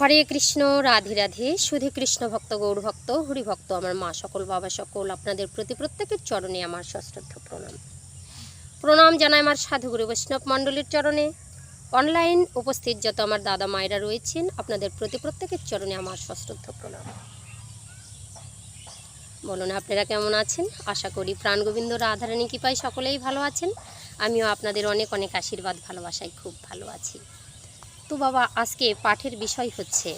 হরে কৃষ্ণ, রাধে রাধে শুধু কৃষ্ণ ভক্ত, গৌর ভক্ত, হরি ভক্ত, আমার মা সকল, বাবা সকল, আপনাদের প্রতি প্রত্যেকের চরণে আমার সশ্রদ্ধ প্রণাম। প্রণাম জানাই আমার সাধুগুরু বৈষ্ণব মণ্ডলীর চরণে। অনলাইন উপস্থিত যত আমার দাদা মায়েরা রয়েছেন, আপনাদের প্রতি প্রত্যেকের চরণে আমার সশ্রদ্ধ প্রণাম। বলুন, আপনারা কেমন আছেন? আশা করি প্রাণগোবিন্দ রাধারানী কৃপায় সকলেই ভালো আছেন। আমিও আপনাদের অনেক অনেক আশীর্বাদ, ভালোবাসায় খুব ভালো আছি। তো বাবা, আজকে পাঠের বিষয় হচ্ছে,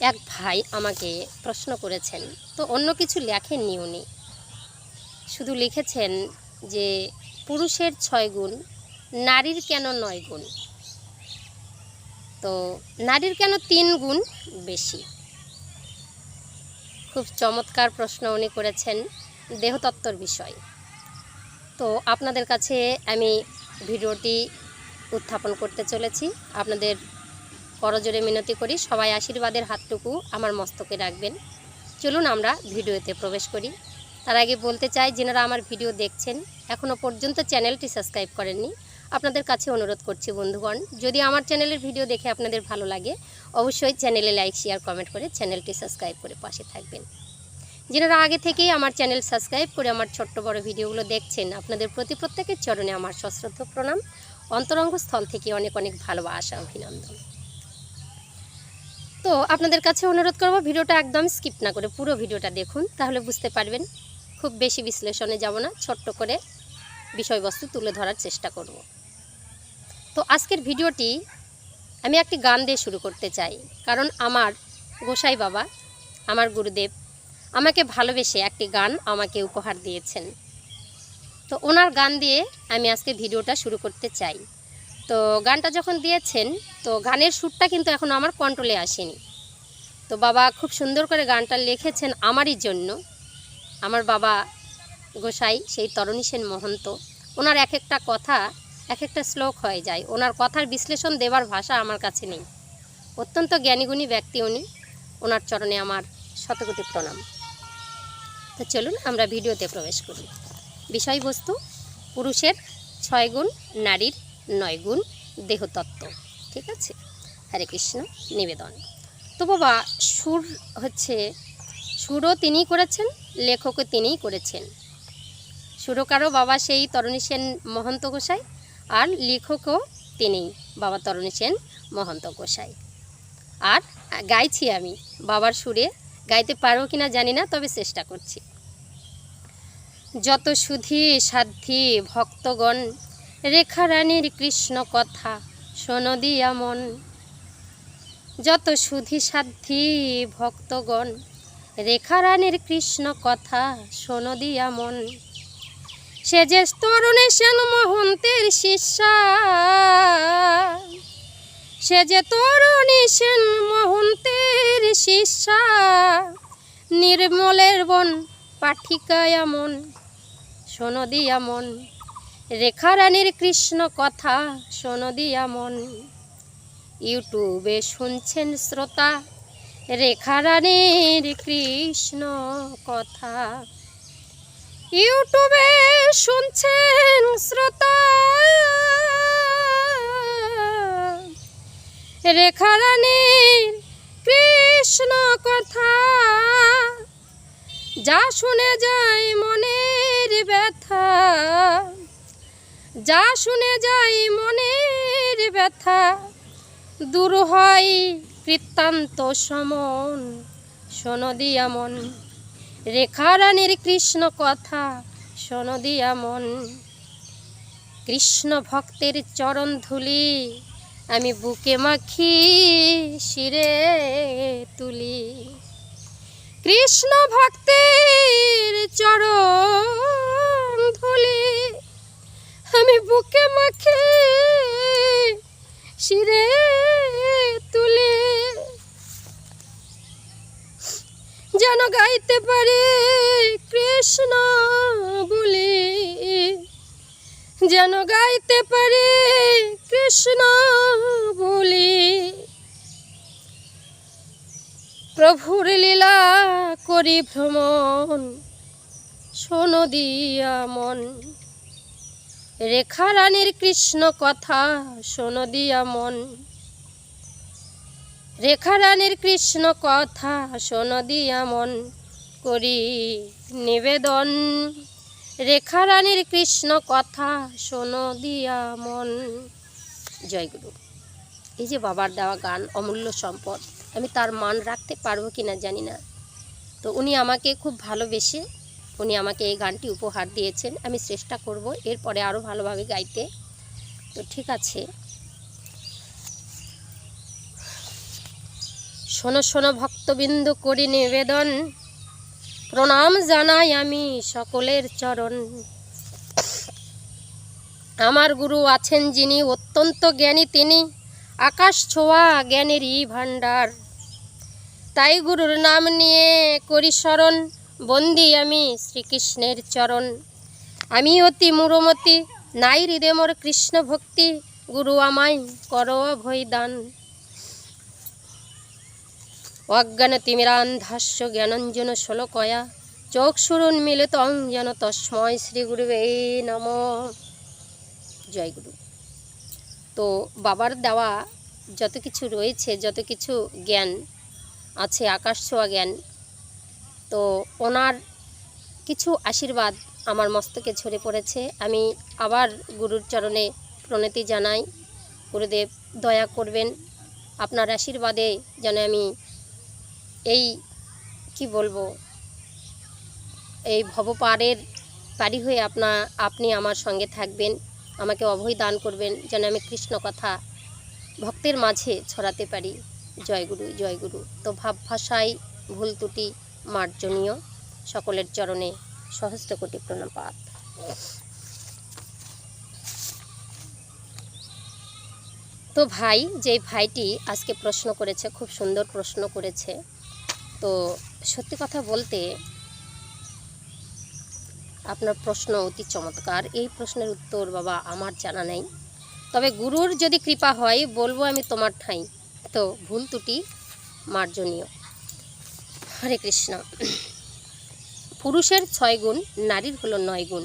এক ভাই আমাকে প্রশ্ন করেছেন, তো অন্য কিছু লেখেননি উনি। শুধু লিখেছেন যে, পুরুষের ছয় গুণ, নারীর কেন নয় গুণ? তো নারীর কেন তিন গুণ বেশি? খুব চমৎকার প্রশ্ন উনি করেছেন, দেহতত্ত্বর বিষয়। তো আপনাদের কাছে আমি ভিডিওটি উত্থাপন করতে চলেছি। আপনাদের করজোরে মিনতি করি, সবাই আশীর্বাদের হাতটুকু আমার মস্তকে রাখবেন। চলুন আমরা ভিডিওতে প্রবেশ করি। তার আগে বলতে চাই, যেনারা আমার ভিডিও দেখছেন এখনও পর্যন্ত চ্যানেলটি সাবস্ক্রাইব করেননি, আপনাদের কাছে অনুরোধ করছি বন্ধুগণ, যদি আমার চ্যানেলের ভিডিও দেখে আপনাদের ভালো লাগে, অবশ্যই চ্যানেলে লাইক, শেয়ার, কমেন্ট করে চ্যানেলটি সাবস্ক্রাইব করে পাশে থাকবেন। যেনারা আগে থেকেই আমার চ্যানেল সাবস্ক্রাইব করে আমার ছোট্ট বড় ভিডিওগুলো দেখছেন, আপনাদের প্রতি প্রত্যেকের চরণে আমার সশ্রদ্ধ প্রণাম। অন্তরঙ্গ স্থল থেকে অনেক অনেক ভালোবাসা, অভিনন্দন। তো আপনাদের কাছে অনুরোধ করব, ভিডিওটা একদম স্কিপ না করে পুরো ভিডিওটা দেখুন, তাহলে বুঝতে পারবেন খুব বেশি বিশ্লেষণে যাব না, ছোট্ট করে বিষয়বস্তু তুলে ধরার চেষ্টা করব। তো আজকের ভিডিওটি আমি একটি গান দিয়ে শুরু করতে চাই, কারণ আমার গোসাই বাবা, আমার গুরুদেব আমাকে ভালোবেসে একটি গান আমাকে উপহার দিয়েছেন। তো ওনার গান দিয়ে আমি আজকে ভিডিওটা শুরু করতে চাই। তো গানটা যখন দিয়েছেন, তো গানের সুরটা কিন্তু এখন আমার কন্ট্রোলে আসেনি। তো বাবা খুব সুন্দর করে গানটা লিখেছেন আমারই জন্য। আমার বাবা গোসাই, সেই তরণী সেন মহন্ত, ওনার এক একটা কথা এক একটা শ্লোক হয়ে যায়। ওনার কথার বিশ্লেষণ দেবার ভাষা আমার কাছে নেই। অত্যন্ত জ্ঞানীগুণী ব্যক্তি উনি। ওনার চরণে আমার শতকোটি প্রণাম। তো চলুন আমরা ভিডিওতে প্রবেশ করি। বিষয়বস্তু, পুরুষের ছয় গুণ, নারীর নয় গুণ দেহতত্ত্ব। ঠিক আছে? হরে কৃষ্ণ, নিবেদন। তো বাবা, সুর হচ্ছে, সুরও তিনিই করেছেন, লেখকও তিনিই করেছেন। সুরকারও বাবা সেই তরণী সেন মহন্ত গোসাই, আর লেখকও তিনিই, বাবা তরণী সেন মহন্ত গোসাই। আর গাইছি আমি, বাবার সুরে। গাইতে পারো কিনা জানি না, তবে চেষ্টা করছি। যত সুধি সাধ্যী ভক্তগণ, রেখারানীর কৃষ্ণ কথা শোনো দিয়া মন। যত সুধি সাধ্যী ভক্তগণ, রেখারানীর কৃষ্ণ কথা শোনো দিয়া মন। সে যে তরুণী সেন মহন্তের শিষ্যা, সে যে তরুণী সেন মহন্তের শিষ্যা, নির্মলের বন পাঠিকা মন। শোনো দিয়া মন। রেখারানীর কৃষ্ণ কথা শোনো দিয়া মন। ইউটিউবে শুনছেন শ্রোতা রেখারানীর কৃষ্ণ কথা। ইউটিউবে শুনছেন শ্রোতা রেখারানীর কৃষ্ণ কথা। যা শুনে যায় মনের ব্যথা। যা শুনে যাই মনের ব্যথা। দূর হয় কৃত্তান্ত সমন। শোনো দিয়া মন। রেখারানীর কৃষ্ণ কথা শোনো দিয়া মন। কৃষ্ণ ভক্তের চরণ ধুলি আমি বুকে মাখি, শিরে তুলি। কৃষ্ণ ভক্তের চরণ ধুলি আমি বুকে মাখে শিরে তুলে। যেন গাইতে পারে কৃষ্ণ বলে। যেন গাইতে পারে কৃষ্ণ বলে। প্রভুর লীলা করি ভ্রমণ, শোনো দিয়া মন। রেখা রানীর কৃষ্ণ কথা শোনো দিয়া মন। রেখা রানীর কৃষ্ণ কথা শোন দিয়া মন করি নিবেদন। রেখা রানীর কৃষ্ণ কথা শোন দিয়া মন। জয়গুরু এই যে বাবার দেওয়া গান, অমূল্য সম্পদ, আমি তার মান রাখতে পারব কি না জানি না। তো উনি আমাকে খুব ভালোবেসে উনি আমাকে এই গানটি উপহার দিয়েছেন। আমি চেষ্টা করব এরপরে আরও ভালোভাবে গাইতে। তো ঠিক আছে। শোনো শোনো, ভক্তবিন্দু, করি নিবেদন। প্রণাম জানাই আমি সকলের চরণ। আমার গুরু আছেন যিনি, অত্যন্ত জ্ঞানী তিনি। আকাশ ছোঁয়া জ্ঞানেরই ভাণ্ডার। তাই গুরুর নাম নিয়ে করি স্মরণ বন্দি আমি শ্রীকৃষ্ণের চরণ। আমি অতি মুরমতি, নাই হৃদে মোর কৃষ্ণ ভক্তি, গুরু আমায় করো অভয় দান অজ্ঞান তিমিরান্ধাস্য জ্ঞানঞ্জন ষোলকয়া চোখ সুরুন মিলিত অঞ্জন তস্ময় শ্রী গুরুবে নম। জয় গুরু। তো বাবার দেওয়া যত কিছু রয়েছে, যত কিছু জ্ঞান আছে, আকাশ ছোঁয়া জ্ঞান তো ওনার কিছু আশীর্বাদ আমার মস্তকে ঝরে পড়েছে। আমি আবার গুরুর চরণে প্রণতি জানাই। গুরুদেব, দয়া করবেন, আপনার আশীর্বাদে যেন আমি এই, কি বলব, এই ভবপারের পারি হয়ে আপনা, আপনি আমার সঙ্গে থাকবেন। আমাকে অভয় দান করবেন যেন আমি কৃষ্ণ কথা ভক্তের মাঝে ছড়াতে পারি। জয়গুরু জয়গুরু তো ভাব ভাষায় ভুল ত্রুটি মার্জনীয়। সকলের চরণে সহস্র কোটি প্রণাপাত তো ভাই যে ভাইটি আজকে প্রশ্ন করেছে, খুব সুন্দর প্রশ্ন করেছে। তো সত্যি কথা বলতে আপনার প্রশ্ন অতি চমৎকার। এই প্রশ্নের উত্তর বাবা আমার জানা নেই। তবে গুরুর যদি কৃপা হয়, বলব আমি তোমার ঠাঁই। তো ভুল ত্রুটি মার্জনীয়। হরে কৃষ্ণ। পুরুষের ছয় গুণ, নারীর হলো নয় গুণ।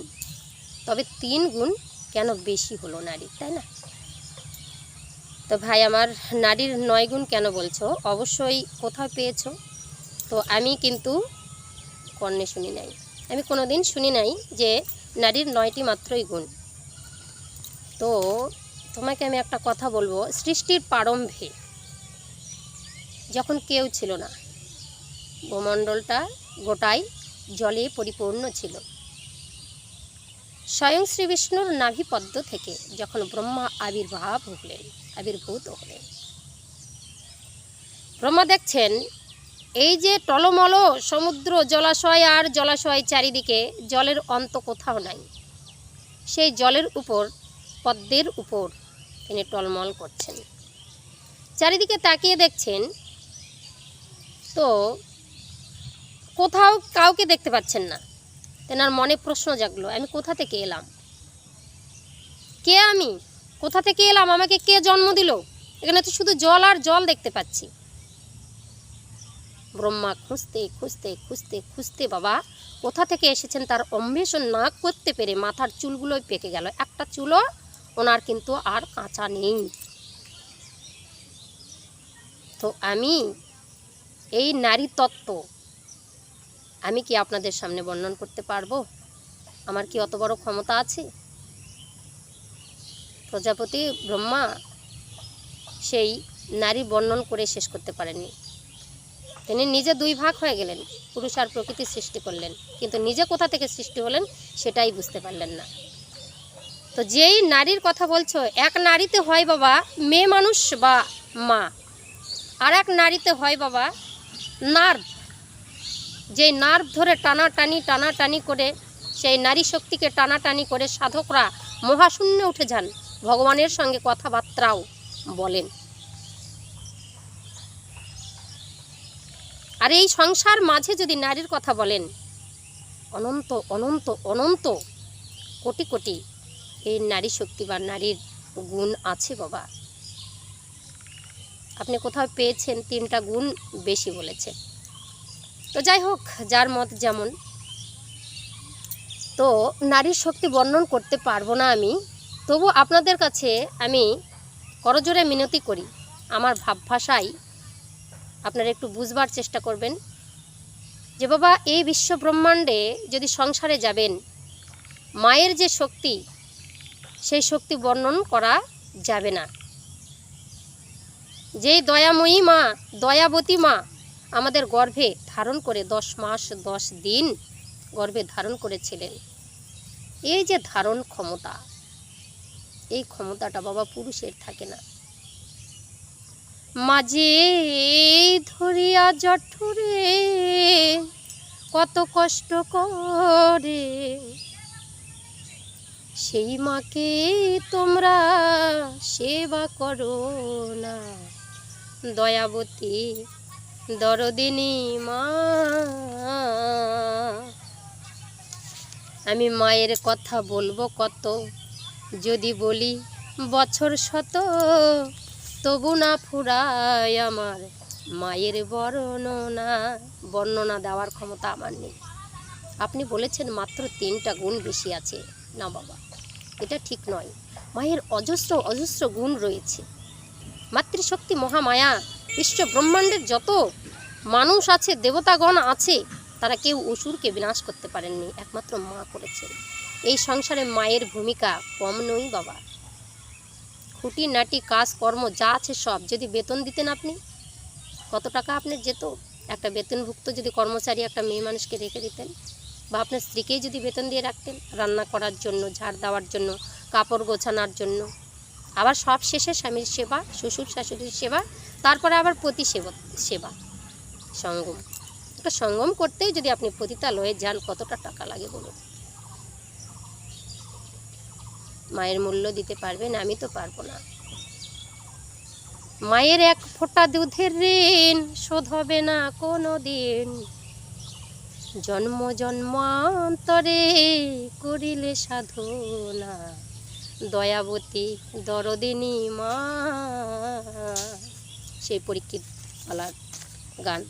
তবে তিন গুণ কেন বেশি হলো নারীর তাই না? তো ভাই, আমার নারীর নয় গুণ কেন বলছো? অবশ্যই কোথাও পেয়েছ। তো আমি কিন্তু কর্ণে শুনি নাই। আমি কোনো দিন শুনি নাই যে নারীর নয়টি মাত্রই গুণ। তো তোমাকে আমি একটা কথা বলব, সৃষ্টির প্রারম্ভে যখন কেউ ছিল না ভূমণ্ডলটা গোটাই জলে পরিপূর্ণ ছিল। স্বয়ং শ্রী বিষ্ণুর নাভিপদ্ম থেকে যখন ব্রহ্মা আবির্ভাব হলেন, আবির্ভূত হলেন। ব্রহ্মা দেখছেন, এই যে টলমল সমুদ্র জলাশয় আর জলাশয় চারিদিকে জলের অন্ত কোথাও নাই। সেই জলের উপর, পদ্মের উপর তিনি টলমল করছেন। চারিদিকে তাকিয়ে দেখছেন, তো কোথাও কাউকে দেখতে পাচ্ছেন না। তেনার মনে প্রশ্ন জাগলো, আমি কোথা থেকে এলাম? কে আমি? কোথা থেকে এলাম? আমাকে কে জন্ম দিল? এখানে তো শুধু জল আর জল দেখতে পাচ্ছি। ব্রহ্মা খুঁজতে খুঁজতে খুঁজতে খুঁজতে, বাবা, কোথা থেকে এসেছেন তার অন্বেষণ না করতে পেরে মাথার চুলগুলোই পেকে গেল। একটা চুলও ওনার কিন্তু আর কাঁচা নেই। তো আমি এই নারী তত্ত্ব আমি কি আপনাদের সামনে বর্ণন করতে পারব? আমার কি অত বড় ক্ষমতা আছে? প্রজাপতি ব্রহ্মা সেই নারী বর্ণন করে শেষ করতে পারেননি। তিনি নিজে দুই ভাগ হয়ে গেলেন, পুরুষ আর প্রকৃতি সৃষ্টি করলেন। কিন্তু নিজে কোথা থেকে সৃষ্টি হলেন সেটাই বুঝতে পারলেন না। তো যেই নারীর কথা বলছো, এক নারীতে হয় বাবা মেয়ে মানুষ বা মা, আর এক নারীতে হয় বাবা নার্ভ যেই নার্ভ ধরে টানাটানি টানাটানি করে, সেই নারী শক্তিকে টানাটানি করে সাধকরা মহাশূন্যে উঠে যান। ভগবানের সঙ্গে কথাবার্তাও বলেন। আর এই সংসার মাঝে যদি নারীর কথা বলেন, অনন্ত অনন্ত অনন্ত, কোটি কোটি এই নারী শক্তি বা নারীর গুণ আছে বাবা। আপনি কোথাও পেয়েছেন, তিনটা গুণ বেশি বলেছে তো যাই হোক, যার মত যেমন। তো নারীর শক্তি বর্ণন করতে পারব না আমি, তবু আপনাদের কাছে আমি করজোরে মিনতি করি। আমার ভাব ভাষায় আপনারা একটু বুঝবার চেষ্টা করবেন। যে বাবা, এই বিশ্ব ব্রহ্মাণ্ডে যদি সংসারে যাবেন, মায়ের যে শক্তি, সেই শক্তি বর্ণন করা যাবে না। যেই দয়াময়ী মা, দয়াবতী মা আমাদের গর্ভে ধারণ করে দশ মাস, দশ দিন গর্ভে ধারণ করেছিলেন। এই যে ধারণ ক্ষমতা, এই ক্ষমতাটা বাবা পুরুষের থাকে না। মাঝে ধরিয়া জঠুরে কত কষ্ট করে, সেই মাকে তোমরা সেবা করো না, দয়াবতী দরদিনী মা। আমি মায়ের কথা বলব কত, যদি বলি বছর শত, তবু না ফুরায় আমার মায়ের বর্ণনা বর্ণনা দেওয়ার ক্ষমতা আমার নেই। আপনি বলেছেন মাত্র তিনটা গুণ বেশি আছে। না বাবা, এটা ঠিক নয়। মায়ের অজস্র অজস্র গুণ রয়েছে। মাতৃশক্তি মহামায়া বিশ্ব ব্রহ্মাণ্ডের যত মানুষ আছে, দেবতাগণ আছে, তারা কেউ অসুরকে বিনাশ করতে পারেননি, একমাত্র মা করেছেন। এই সংসারে মায়ের ভূমিকা কম নই বাবা। খুঁটি নাটি কাজ কর্ম যা আছে সব, যদি বেতন দিতেন আপনি, কত টাকা আপনার যেত? একটা বেতনভুক্ত যদি কর্মচারী একটা মেয়ে মানুষকে রেখে দিতেন, বা আপনার স্ত্রীকেই যদি বেতন দিয়ে রাখতেন, রান্না করার জন্য, ঝাড় দেওয়ার জন্য, কাপড় গোছানোর জন্য আবার সব শেষে স্বামীর সেবা, শ্বশুর শাশুড়ির সেবা, তারপরে আবার পতি সেবা, সঙ্গম। একটা সঙ্গম করতেই যদি আপনি পতিতালয়ে যান, কতটা টাকা লাগে বলুন? মায়ের মূল্য দিতে পারবেন, আমি তো পারব না। মায়ের এক ফোঁটা দুধের ঋণ শোধ হবে না কোনো দিন জন্ম জন্মান্তরে করিলে সাধনা। দয়াবতী দরদিনী মা। সেই পরীক্ষিত বলার গান,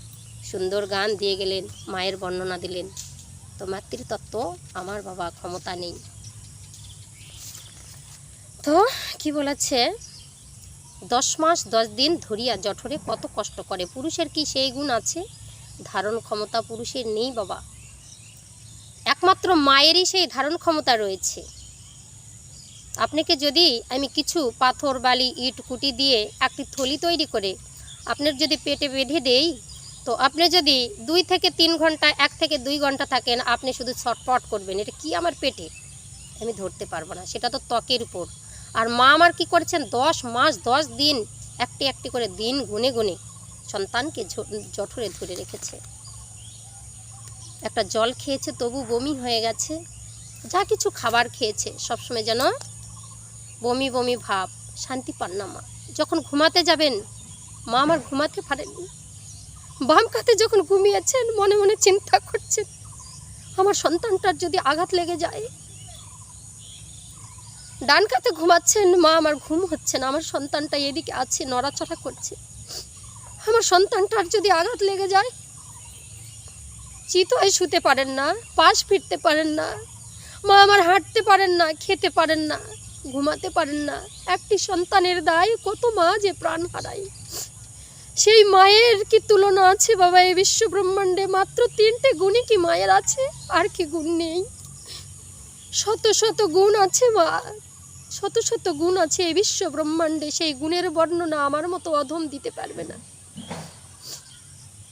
সুন্দর গান দিয়ে গেলেন, মায়ের বর্ণনা দিলেন। তো মাতৃতত্ত্ব, আমার বাবা ক্ষমতা নেই। তো কি বলেছে? দশ মাস দশ দিন ধরিয়া জঠরে কত কষ্ট করে। পুরুষের কি সেই গুণ আছে? ধারণ ক্ষমতা পুরুষের নেই বাবা। একমাত্র মায়েরই সেই ধারণ ক্ষমতা রয়েছে। আপনাকে যদি আমি কিছু পাথর, বালি, ইট কুটি দিয়ে একটি থলি তৈরি করে আপনার যদি পেটে বেঁধে দেই, তো আপনি যদি দুই থেকে তিন ঘণ্টা, এক থেকে দুই ঘণ্টা থাকেন, আপনি শুধু ছটপট করবেন। এটা কি আমার পেটে? আমি ধরতে পারব না, সেটা তো ত্বকের উপর। আর মা আমার কি করেছেন? দশ মাস, দশ দিন একটি একটি করে দিন গুনে গুনে সন্তানকে জঠরে ধরে রেখেছে। একটা জল খেয়েছে, তবু বমি হয়ে গেছে, যা কিছু খাবার খেয়েছে, সবসময় যেন বমি বমি ভাব, শান্তি পান না মা। যখন ঘুমাতে যাবেন, মা আমার ঘুমাতে পারেননি। বাম কাতে যখন ঘুমিয়েছেন, মনে মনে চিন্তা করছেন, আমার সন্তানটার যদি আঘাত লেগে যায়। ডান কাতে ঘুমাচ্ছেন, মা আমার ঘুম হচ্ছে না, আমার সন্তানটা এদিকে আছে, নড়াচড়া করছে। আমার সন্তানটার যদি আঘাত লেগে যায় চিত শুতে পারেন না, পাশ ফিরতে পারেন না, মা আমার হাঁটতে পারেন না, খেতে পারেন না। ঘুমাতে পারেন না। একটি সন্তানের দায় কত মা যে প্রাণ হারায়। সেই মায়ের কি তুলনা আছে বাবা? এই বিশ্ব ব্রহ্মাণ্ডে মাত্র তিনটে গুণই কি মায়ের আছে? আর কি গুণ নেই। শত শত গুণ আছে মা। শত শত গুণ আছে এই বিশ্ব ব্রহ্মাণ্ডে সেই গুণের বর্ণনা আমার মতো অধম দিতে পারবে না।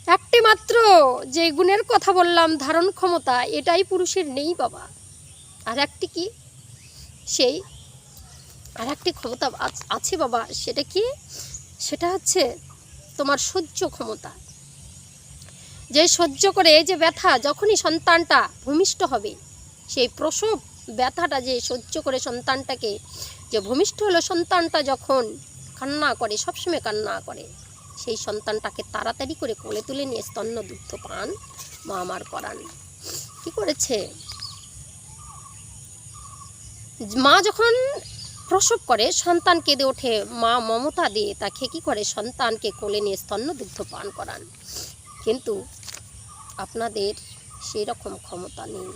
একটি মাত্র যে গুণের কথা বললাম, ধারণ ক্ষমতা, এটাই পুরুষের নেই বাবা। আর একটি কি? সেই আর একটি ক্ষমতা আছ- বাবা, সেটা কি? সেটা হচ্ছে তোমার সহ্য ক্ষমতা। যে সহ্য করে এই যে ব্যথা, যখনই সন্তানটা ভূমিষ্ঠ হবে, সেই প্রসব ব্যথাটা যে সহ্য করে সন্তানটাকে, যে ভূমিষ্ঠ হলো সন্তানটা যখন কান্না করে, সবসময় কান্না করে, সেই সন্তানটাকে তাড়াতাড়ি করে কোলে তুলে নিয়ে স্তন্য দুগ্ধ পান মা আমার করান। কি করেছে? মা যখন প্রসব করে, সন্তান কেঁদে ওঠে মা মমতা দিয়ে। তাকে কি করে? সন্তানকে কোলে নিয়ে স্তন্য দুগ্ধ পান করান। কিন্তু আপনাদের সেই রকম ক্ষমতা নেই।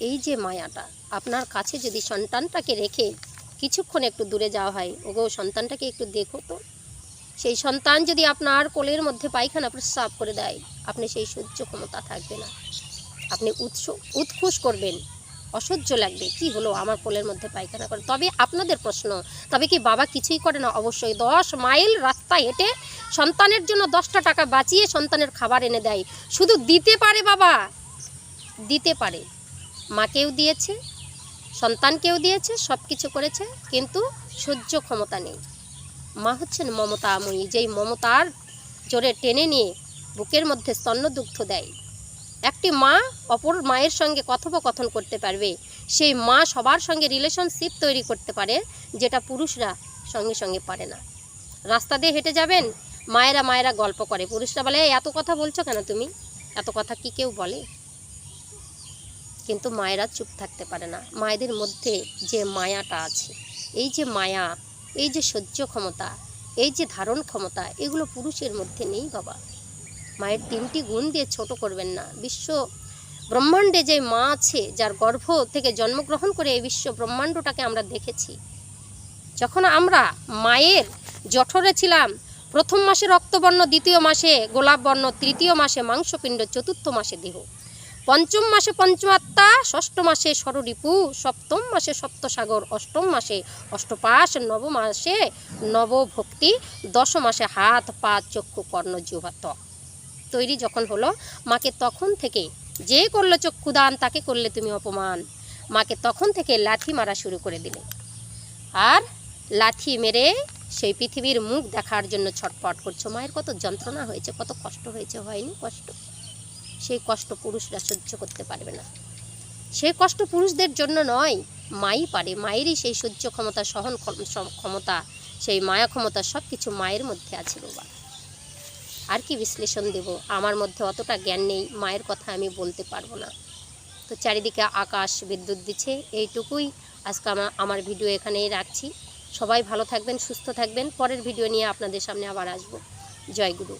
এই যে মায়াটা, আপনার কাছে যদি সন্তানটাকে রেখে কিছুক্ষণ একটু দূরে যাওয়া হয়, ওগো সন্তানটাকে একটু দেখো তো। সেই সন্তান যদি আপনার কোলের মধ্যে পায়খানা প্রস্রাব করে দেয়, আপনি সেই সহ্য ক্ষমতা থাকবে না। আপনি উৎস উৎখুশ করবেন। অসহ্য লাগবে। কি হলো? আমার কোলের মধ্যে পায়খানা করে। তবে আপনাদের প্রশ্ন, তবে কি বাবা কিছুই করে না? অবশ্যই। দশ মাইল রাস্তা হেঁটে সন্তানের জন্য দশটা টাকা বাঁচিয়ে সন্তানের খাবার এনে দেয়। শুধু দিতে পারে বাবা। দিতে পারে। মাকেও দিয়েছে, সন্তানকেও দিয়েছে সব কিছু করেছে, কিন্তু সহ্য ক্ষমতা নেই। মা হচ্ছেন মমতাময়ী। যেই মমতার জোরে টেনে নিয়ে বুকের মধ্যে স্তন্যদুগ্ধ দেয়। একটি মা অপর মায়ের সঙ্গে কথোপকথন করতে পারবে। সেই মা সবার সঙ্গে রিলেশনশিপ তৈরি করতে পারে, যেটা পুরুষরা সঙ্গে সঙ্গে পারে না। রাস্তা দিয়ে হেঁটে যাবেন, মায়েরা মায়েরা গল্প করে। পুরুষরা বলে এত কথা বলছো কেন তুমি? এত কথা কি কেউ বলে? কিন্তু মায়েরা চুপ থাকতে পারে না। মায়েদের মধ্যে যে মায়াটা আছে, এই যে মায়া, এই যে সহ্য ক্ষমতা, এই যে ধারণ ক্ষমতা, এগুলো পুরুষের মধ্যে নেই বাবা। মায়ের তিনটি গুণ দিয়ে ছোট করবেন না। বিশ্ব ব্রহ্মাণ্ডে যে মা আছে, যার গর্ভ থেকে জন্মগ্রহণ করে এই বিশ্ব ব্রহ্মাণ্ডটাকে আমরা দেখেছি। যখন আমরা মায়ের জঠরে ছিলাম, প্রথম মাসে রক্তবর্ণ, দ্বিতীয় মাসে গোলাপ বর্ণ তৃতীয় মাসে মাংসপিণ্ড, চতুর্থ মাসে দেহ। পঞ্চম মাসে পঞ্চমাত্মা, ষষ্ঠ মাসে ষড়রিপু, সপ্তম মাসে সপ্তসাগর, অষ্টম মাসে অষ্টপাশ নব মাসে নবভক্তি দশ মাসে হাত, পা, চক্ষু, কর্ণ, জিহ্বা, ত্বক। তৈরি যখন হলো, মাকে তখন থেকে যে করল চক্ষুদান, তাকে করলে তুমি অপমান। মাকে তখন থেকে লাথি মারা শুরু করে দিলে। আর লাথি মেরে সেই পৃথিবীর মুখ দেখার জন্য ছটপট করছ। মায়ের কত যন্ত্রণা হয়েছে, কত কষ্ট হয়েছে, হয়নি কষ্ট। সেই কষ্ট পুরুষরা সহ্য করতে পারবে না। সেই কষ্ট পুরুষদের জন্য নয়, মাই পারে। মায়েরই সেই সহ্য ক্ষমতা, সহন ক্ষম- ক্ষমতা, সেই মায়া ক্ষমতা সব কিছু মায়ের মধ্যে আছে, বাবা। আর কি বিশ্লেষণ দেব? আমার মধ্যে অতটা জ্ঞান নেই, মায়ের কথা আমি বলতে পারব না। তো চারিদিকে আকাশ বিদ্যুৎ দিচ্ছে, এইটুকুই আজকে আমার আমার ভিডিও এখানেই রাখছি। সবাই ভালো থাকবেন, সুস্থ থাকবেন। পরের ভিডিও নিয়ে আপনাদের সামনে আবার আসব। জয় গুরু।